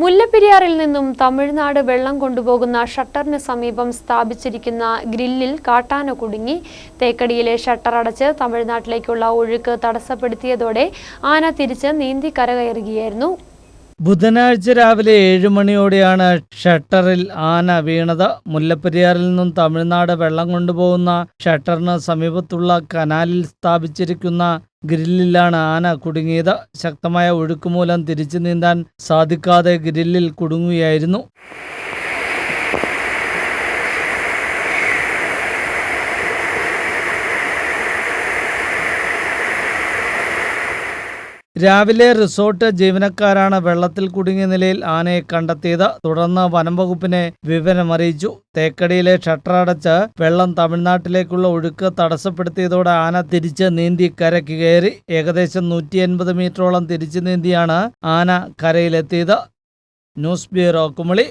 മുല്ലപ്പെരിയാറിൽ നിന്നും തമിഴ്നാട് വെള്ളം കൊണ്ടുപോകുന്ന ഷട്ടറിന് സമീപം സ്ഥാപിച്ചിരിക്കുന്ന ഗ്രില്ലിൽ കാട്ടാന കുടുങ്ങി. തേക്കടിയിലെ ഷട്ടർ അടച്ച് തമിഴ്നാട്ടിലേക്കുള്ള ഒഴുക്ക് തടസ്സപ്പെടുത്തിയതോടെ ആന തിരിച്ച് നീന്തി കരകയറുകയായിരുന്നു. ബുധനാഴ്ച രാവിലെ ഏഴ് മണിയോടെയാണ് ഷട്ടറിൽ ആന വീണത്. മുല്ലപ്പെരിയാറിൽ നിന്നും തമിഴ്നാട് വെള്ളം കൊണ്ടുപോകുന്ന ഷട്ടറിന് സമീപത്തുള്ള കനാലിൽ സ്ഥാപിച്ചിരിക്കുന്ന ഗ്രില്ലിലാണ് ആന കുടുങ്ങിയത്. ശക്തമായ ഒഴുക്കുമൂലം തിരിച്ചു നീന്താൻ സാധിക്കാതെ ഗ്രില്ലിൽ കുടുങ്ങുകയായിരുന്നു. രാവിലെ റിസോർട്ട് ജീവനക്കാരാണ് വെള്ളത്തിൽ കുടുങ്ങിയ നിലയിൽ ആനയെ കണ്ടെത്തിയത്. തുടർന്ന് വനം വകുപ്പിനെ വിവരമറിയിച്ചു. തേക്കടിയിലെ ഷട്ടർ അടച്ച് വെള്ളം തമിഴ്നാട്ടിലേക്കുള്ള ഒഴുക്ക് തടസ്സപ്പെടുത്തിയതോടെ ആന തിരിച്ച് നീന്തി കരയ്ക്ക് കയറി. ഏകദേശം നൂറ്റി എൺപത് മീറ്ററോളം തിരിച്ചു നീന്തിയാണ് ആന കരയിലെത്തിയത്. News bureau Kumily.